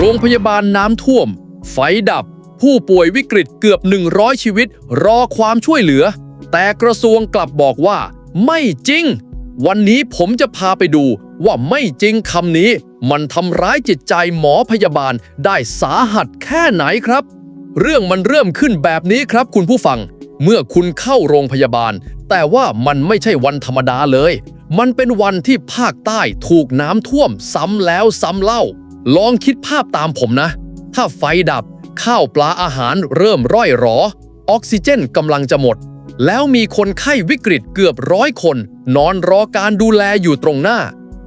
โรงพยาบาลน้ำท่วม ไฟดับ ผู้ป่วยวิกฤตเกือบ 100 ชีวิต รอความช่วยเหลือ แต่กระทรวงกลับบอกว่า ไม่จริง วันนี้ผมจะพาไปดูว่าไม่จริงคำนี้ มันทำร้ายจิตใจหมอพยาบาลได้สาหัสแค่ไหนครับ เรื่องมันเริ่มขึ้นแบบนี้ครับคุณผู้ฟัง เมื่อคุณเข้าโรงพยาบาล แต่ว่ามันไม่ใช่วันธรรมดาเลย มันเป็นวันที่ภาคใต้ถูกน้ำท่วมซ้ำแล้วซ้ำเล่า ลองคิดภาพตามผมนะ ถ้าไฟดับ ข้าวปลาอาหารเริ่มร่อยหรอ ออกซิเจนกำลังจะหมด แล้วมีคนไข้วิกฤตเกือบร้อยคน นอนรอการดูแลอยู่ตรงหน้า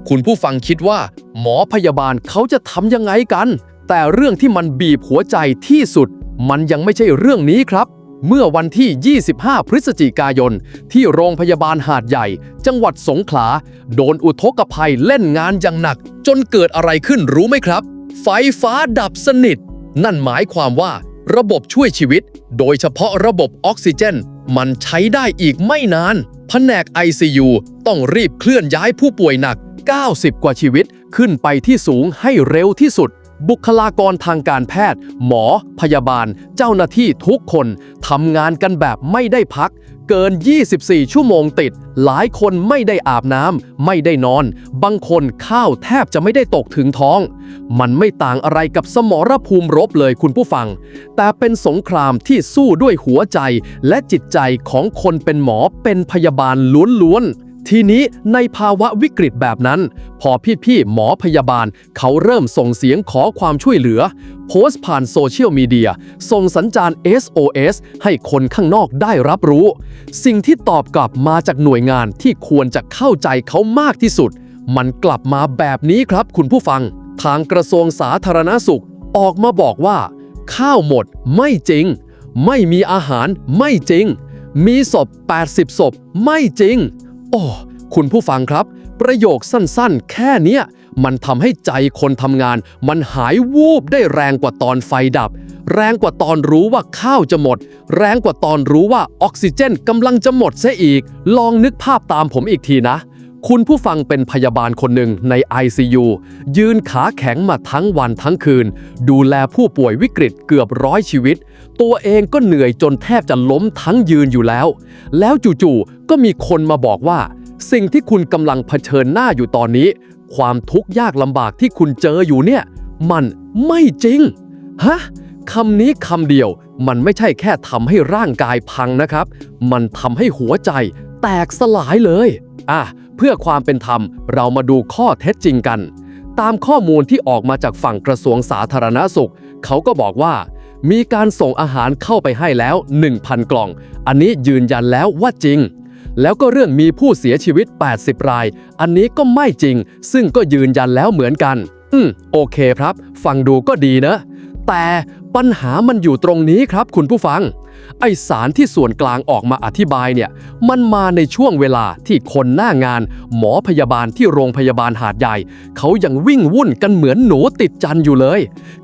คุณผู้ฟังคิดว่า หมอพยาบาลเขาจะทำยังไงกัน แต่เรื่องที่มันบีบหัวใจที่สุด มันยังไม่ใช่เรื่องนี้ครับ เมื่อวันที่ 25 พฤศจิกายน ที่โรงพยาบาลหาดใหญ่ จังหวัดสงขลา โดนอุทกภัยเล่นงานอย่างหนัก จนเกิดอะไรขึ้นรู้ไหมครับ ไฟฟ้าดับสนิท นั่นหมายความว่า ระบบช่วยชีวิต โดยเฉพาะระบบออกซิเจน มันใช้ได้อีกไม่นานแผนก ICU ต้องรีบเคลื่อนย้ายผู้ป่วยหนัก 90 กว่าชีวิตขึ้นไปที่สูงให้เร็วที่สุด บุคลากรทางการแพทย์ หมอ พยาบาล เจ้าหน้าที่ทุกคนทำงานกันแบบไม่ได้พัก เกิน 24 ชั่วโมงติด หลายคนไม่ได้อาบน้ำไม่ได้นอน บางคนข้าวแทบจะไม่ได้ตกถึงท้อง มันไม่ต่างอะไรกับสมรภูมิรบเลยคุณผู้ฟัง แต่เป็นสงครามที่สู้ด้วยหัวใจและจิตใจของคนเป็นหมอเป็นพยาบาลล้วนๆ ทีนี้ในภาวะวิกฤตแบบนั้น พอพี่ๆหมอพยาบาล เขาเริ่มส่งเสียงขอความช่วยเหลือ โพสต์ผ่านโซเชียลมีเดียส่งสัญญาณ SOS ให้คนข้างนอกได้รับรู้ สิ่งที่ตอบกลับมาจากหน่วยงานที่ควรจะเข้าใจเขามากที่สุด มันกลับมาแบบนี้ครับคุณผู้ฟัง ทางกระทรวงสาธารณสุขออกมาบอกว่า ข้าวหมดไม่จริง ไม่มีอาหารไม่จริง มีศพ 80 ศพ ไม่จริง โอ้ คุณผู้ฟังครับ ประโยคสั้นๆ แค่เนี้ยมันทำให้ใจคนทำงาน มันหายวูบได้แรงกว่าตอนไฟดับ แรงกว่าตอนรู้ว่าข้าวจะหมด แรงกว่าตอนรู้ว่าออกซิเจนกำลังจะหมดเสียอีก ลองนึกภาพตามผมอีกทีนะ คุณผู้ฟังเป็นพยาบาลคนหนึ่งใน ICU ยืนขาแข็งมาทั้งวันทั้งคืน ดูแลผู้ป่วยวิกฤตเกือบร้อยชีวิต ตัวเองก็เหนื่อยจนแทบจะล้มทั้งยืนอยู่แล้ว แล้วจู่ๆก็มีคนมาบอกว่า สิ่งที่คุณกำลังเผชิญหน้าอยู่ตอนนี้ ความทุกข์ยากลำบากที่คุณเจออยู่เนี่ย มันไม่จริง ฮะคำนี้คำเดียว มันไม่ใช่แค่ทำให้ร่างกายพังนะครับ มันทำให้หัวใจแตกสลายเลย อะ เพื่อความเป็นธรรม เรามาดูข้อเท็จจริงกัน ตามข้อมูลที่ออกมาจากฝั่งกระทรวงสาธารณสุข เขาก็บอกว่า มีการส่งอาหารเข้าไปให้แล้ว 1,000 กล่อง อันนี้ยืนยันแล้วว่าจริง แล้วก็เรื่องมีผู้เสียชีวิต 80 ราย อันนี้ก็ไม่จริง ซึ่งก็ยืนยันแล้วเหมือนกัน อืม โอเคครับ ฟังดูก็ดีนะ แต่ปัญหามันอยู่ตรงนี้ครับคุณผู้ฟัง ไอสารที่ส่วนกลางออกมาอธิบายเนี่ย มันมาในช่วงเวลาที่คนหน้างาน หมอพยาบาลที่โรงพยาบาลหาดใหญ่ เขายังวิ่งวุ่นกันเหมือนหนูติดจันอยู่เลย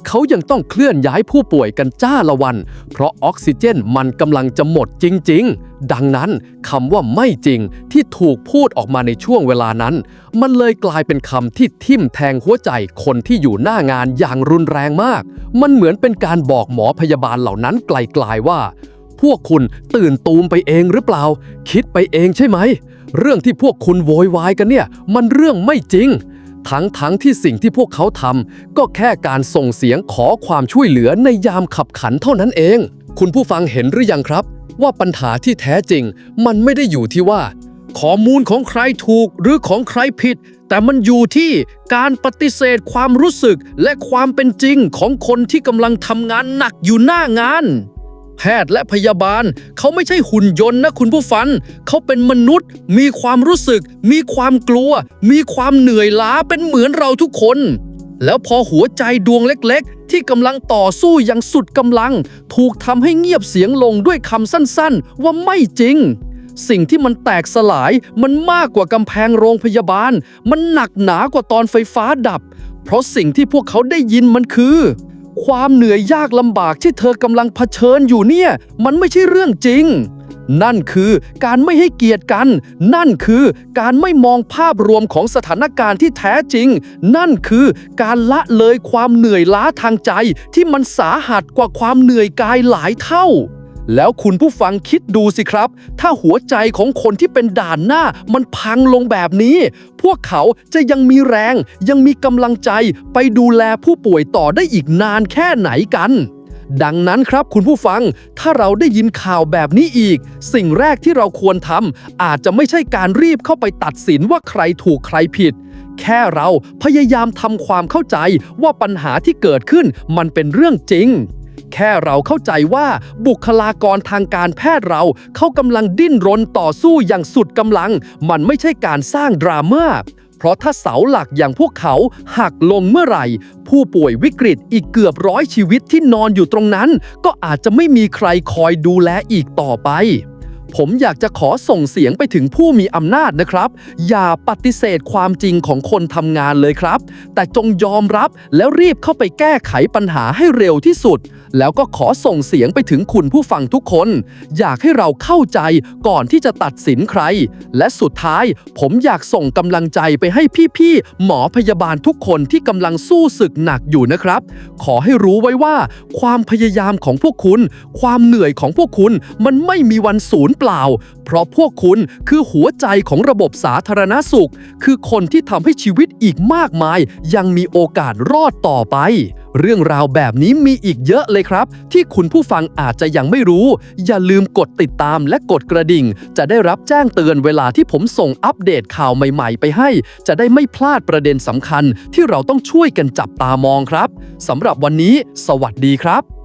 เขายังต้องเคลื่อนย้ายผู้ป่วยกันจ้าละวัน เพราะออกซิเจนมันกำลังจะหมดจริง ๆ ดังนั้นคำว่าไม่จริงที่ถูกพูดออกมาในช่วงเวลานั้น มันเลยกลายเป็นคำที่ทิ่มแทงหัวใจคนที่อยู่หน้างานอย่างรุนแรงมาก มันเหมือนเป็นการบอกหมอพยาบาลเหล่านั้นไกลๆว่า พวกคุณตื่นตูมไปเองหรือเปล่า คิดไปเองใช่ไหม เรื่องที่พวกคุณโวยวายกันเนี่ย มันเรื่องไม่จริง ทั้งทั้งที่สิ่งที่พวกเขาทำก็แค่การส่งเสียงขอความช่วยเหลือในยามขับขันเท่านั้นเอง คุณผู้ฟังเห็นหรือยังครับ ว่าปัญหาที่แท้จริง มันไม่ได้อยู่ที่ว่า ข้อมูลของใครถูกหรือของใครผิด แต่มันอยู่ที่การปฏิเสธความรู้สึกและความเป็นจริงของคนที่กำลังทำงานหนักอยู่หน้างาน แพทย์และพยาบาล เขาไม่ใช่หุ่นยนต์นะคุณผู้ฟังเขาเป็นมนุษย์ มีความรู้สึก มีความกลัว มีความเหนื่อยล้าเป็นเหมือนเราทุกคน แล้วพอหัวใจดวงเล็กๆ ที่กำลังต่อสู้อย่างสุดกำลัง ถูกทำให้เงียบเสียงลงด้วยคำสั้นๆ ว่าไม่จริงสิ่งที่มันแตกสลายมันมากกว่ากำแพงโรงพยาบาล มันหนักหนากว่าตอนไฟฟ้าดับ เพราะสิ่งที่พวกเขาได้ยินมันคือ ความเหนื่อยยากลำบากที่เธอกำลังเผชิญอยู่เนี่ย มันไม่ใช่เรื่องจริง นั่นคือการไม่ให้เกียรติกัน นั่นคือการไม่มองภาพรวมของสถานการณ์ที่แท้จริง นั่นคือการละเลยความเหนื่อยล้าทางใจที่มันสาหัสกว่าความเหนื่อยกายหลายเท่า แล้วคุณผู้ฟังคิดดูสิครับ ถ้าหัวใจของคนที่เป็นด่านหน้ามันพังลงแบบนี้ พวกเขาจะยังมีแรง ยังมีกำลังใจไปดูแลผู้ป่วยต่อได้อีกนานแค่ไหนกันดังนั้นครับคุณผู้ฟัง ถ้าเราได้ยินข่าวแบบนี้อีก สิ่งแรกที่เราควรทำอาจจะไม่ใช่การรีบเข้าไปตัดสินว่าใครถูกใครผิด แค่เราพยายามทำความเข้าใจว่าปัญหาที่เกิดขึ้นมันเป็นเรื่องจริง แค่เราเข้าใจว่าบุคลากรทางการแพทย์เราเขากำลังดิ้นรนต่อสู้อย่างสุดกำลัง มันไม่ใช่การสร้างดราม่าเพราะถ้าเสาหลักอย่างพวกเขาหักลงเมื่อไหร่ ผู้ป่วยวิกฤตอีกเกือบร้อยชีวิตที่นอนอยู่ตรงนั้น ก็อาจจะไม่มีใครคอยดูแลอีกต่อไป ผมอยากจะขอส่งเสียงไปถึงผู้มีอำนาจนะครับ อย่าปฏิเสธความจริงของคนทำงานเลยครับ แต่จงยอมรับแล้วรีบเข้าไปแก้ไขปัญหาให้เร็วที่สุด แล้วก็ขอส่งเสียงไปถึงคุณผู้ฟังทุกคน อยากให้เราเข้าใจก่อนที่จะตัดสินใคร และสุดท้าย ผมอยากส่งกำลังใจไปให้พี่ๆหมอพยาบาลทุกคนที่กำลังสู้ศึกหนักอยู่นะครับ ขอให้รู้ไว้ว่า ความพยายามของพวกคุณ ความเหนื่อยของพวกคุณมันไม่มีวันสูญเปล่าเพราะพวกคุณคือหัวใจของระบบสาธารณสุข คือคนที่ทำให้ชีวิตอีกมากมาย ยังมีโอกาสรอดต่อไป เรื่องราวแบบนี้มีอีกเยอะเลยครับ ที่คุณผู้ฟังอาจจะยังไม่รู้ อย่าลืมกดติดตามและกดกระดิ่ง จะได้รับแจ้งเตือนเวลาที่ผมส่งอัปเดตข่าวใหม่ๆ ไปให้ จะได้ไม่พลาดประเด็นสำคัญที่เราต้องช่วยกันจับตามองครับสำหรับวันนี้ สวัสดีครับ